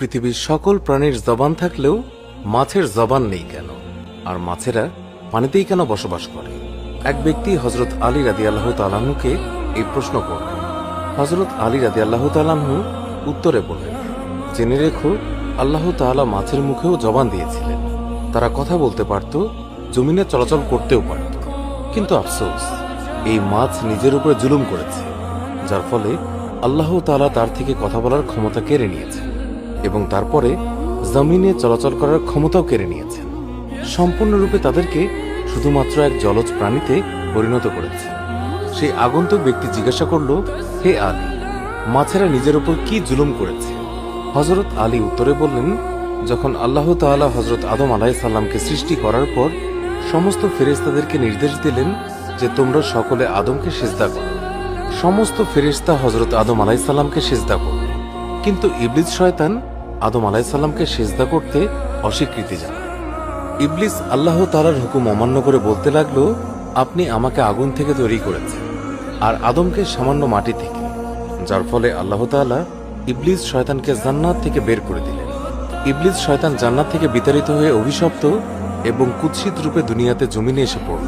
পৃথিবীর সকল প্রাণীর জবান থাকলেও মাছের জবান নেই কেন? আর মাছেরা পানিতেই কেন বসবাস করে? এক ব্যক্তি হজরত আলী রাদি আল্লাহ তালাহুকে এই প্রশ্ন করলেন। হজরত আলী রাদি আল্লাহ তালাহু উত্তরে বললেন, জেনে রেখো, আল্লাহ তাআলা মাছের মুখেও জবান দিয়েছিলেন। তারা কথা বলতে পারত, জমিনে চলাচল করতেও পারত। কিন্তু আফসোস, এই মাছ নিজের উপরে জুলুম করেছে, যার ফলে আল্লাহ তাআলা তার থেকে কথা বলার ক্ষমতা কেড়ে নিয়েছেন। এবং তারপরে জমিনে চলাচল করার ক্ষমতাও কেড়ে নিয়েছেন। সম্পূর্ণরূপে তাদেরকে শুধুমাত্র এক জলজ প্রাণীতে পরিণত করেছে। সেই আগন্তুক ব্যক্তি জিজ্ঞাসা করল, হে আলী, মাছেরা নিজের উপর কি জুলুম করেছে? হজরত আলী উত্তরে বললেন, যখন আল্লাহ তাআলা হজরত আদম আলাহ সাল্লামকে সৃষ্টি করার পর সমস্ত ফেরেশতাদেরকে নির্দেশ দিলেন যে তোমরা সকলে আদমকে সেজদা করো। সমস্ত ফেরেশতা হজরত আদম আলাইসাল্লামকে সেজদা করল কিন্তু ইবলিস শয়তান আদম আলাইসাল্লামকে সেজদা করতে অস্বীকৃতি জানায়। ইবলিস আল্লাহ তালার হুকুম অমান্য করে বলতে লাগল, আপনি আমাকে আগুন থেকে তৈরি করেছেন আর আদমকে সামান্য মাটি থেকে। যার ফলে আল্লাহ তাআলা ইবলিস শয়তানকে জান্নাত থেকে বের করে দিলেন। ইবলিস শয়তান জান্নাত থেকে বিতাড়িত হয়ে অভিশপ্ত এবং কুৎসিত রূপে দুনিয়াতে জমিনে এসে পড়ল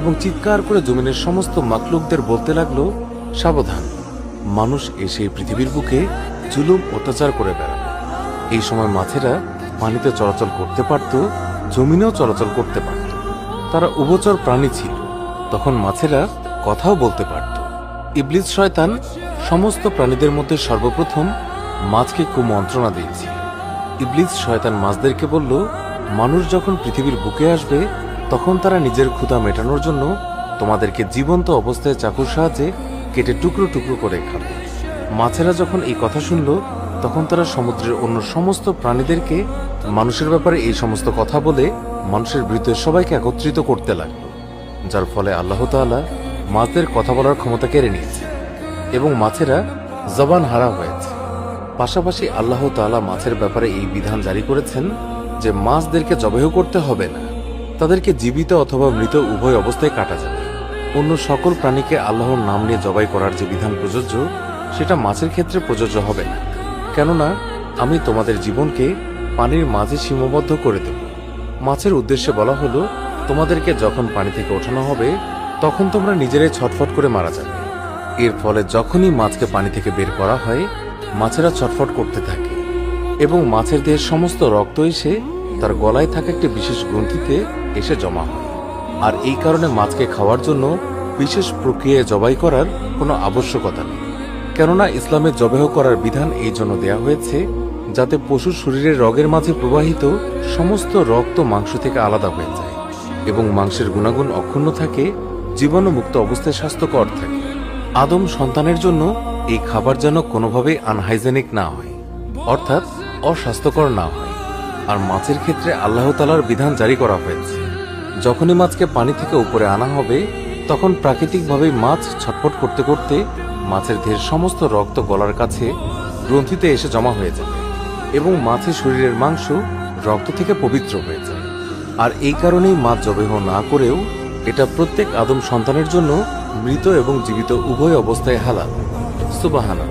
এবং চিৎকার করে জমিনের সমস্ত মাকলুকদের বলতে লাগল, সাবধান, মানুষ এসে পৃথিবীর বুকে জুলুম, অত্যাচার করে বেড়াবে এই সময় মাছেরা পানিতে চলাচল করতে পারত, জমিনেও চলাচল করতে পারত। তারা উভচর প্রাণী ছিল। তখন মাছেরা কথাও বলতে পারত। ইবলিস শয়তান সমস্ত প্রাণীদের মধ্যে সর্বপ্রথম মাছকে কুমন্ত্রণা দিয়েছে ইবলিস শয়তান মাছদেরকে বলল, মানুষ যখন পৃথিবীর বুকে আসবে, তখন তারা নিজের ক্ষুধা মেটানোর জন্য তোমাদেরকে জীবন্ত অবস্থায় চাকুর সাহায্যে কেটে টুকরো টুকরো করে খাবে। মাছেরা যখন এই কথা শুনল তখন তারা সমুদ্রের অন্য সমস্ত প্রাণীদেরকে মানুষের ব্যাপারে এই সমস্ত কথা বলে মানুষের বিরুদ্ধে সবাইকে একত্রিত করতে লাগল, যার ফলে আল্লাহ তাআলা মাছদের কথা বলার ক্ষমতা কেড়ে নিয়েছে এবং মাছেরা জবান হারা হয়েছে। পাশাপাশি আল্লাহ তাআলা মাছের ব্যাপারে এই বিধান জারি করেছেন যে মাছদেরকে জবেহ করতে হবে না, তাদেরকে জীবিত অথবা মৃত উভয় অবস্থায় কাটা যাবে। অন্য সকল প্রাণীকে আল্লাহর নাম নিয়ে জবাই করার যে বিধান প্রযোজ্য, সেটা মাছের ক্ষেত্রে প্রযোজ্য হবে না। কেননা আমি তোমাদের জীবনকে পানির মাঝে সীমাবদ্ধ করে দেব। মাছের উদ্দেশ্যে বলা হলো, তোমাদেরকে যখন পানি থেকে ওঠানো হবে, তখন তোমরা নিজেরাই ছটফট করে মারা যাবে। এর ফলে যখনই মাছকে পানি থেকে বের করা হয়, মাছেরা ছটফট করতে থাকে এবং মাছের দেহের সমস্ত রক্ত এসে তার গলায় থাকা একটি বিশেষ গ্রন্থিতে এসে জমা হয়। আর এই কারণে মাছকে খাওয়ার জন্য বিশেষ প্রক্রিয়ায় জবাই করার কোনো আবশ্যকতা নেই। কেননা ইসলামের জবেহ করার বিধান এই জন্য দেয়া হয়েছে যাতে পশুর শরীরের রগের মাঝে প্রবাহিত সমস্ত রক্ত মাংস থেকে আলাদা হয়ে যায় এবং মাংসের গুণাগুণ অক্ষুণ্ণ থাকে, জীবাণুমুক্ত অবস্থায় স্বাস্থ্যকর থাকে। আদম সন্তানের জন্য এই খাবার যেন কোনোভাবেই আনহাইজেনিক না হয়, অর্থাৎ অস্বাস্থ্যকর না হয়। আর মাছের ক্ষেত্রে আল্লাহ তালার বিধান জারি করা হয়েছে। যখনই মাছকে পানি থেকে উপরে আনা হবে, তখন প্রাকৃতিকভাবেই মাছ ছটফট করতে করতে মাছের ধের সমস্ত রক্ত গলার কাছে গ্রন্থিতে এসে জমা হয়ে যায় এবং মাছের শরীরের মাংস রক্ত থেকে পবিত্র হয়ে যায়। আর এই কারণেই মাছ জবেহ না করেও এটা প্রত্যেক আদম সন্তানের জন্য মৃত এবং জীবিত উভয় অবস্থায় হালাল। সুবাহানা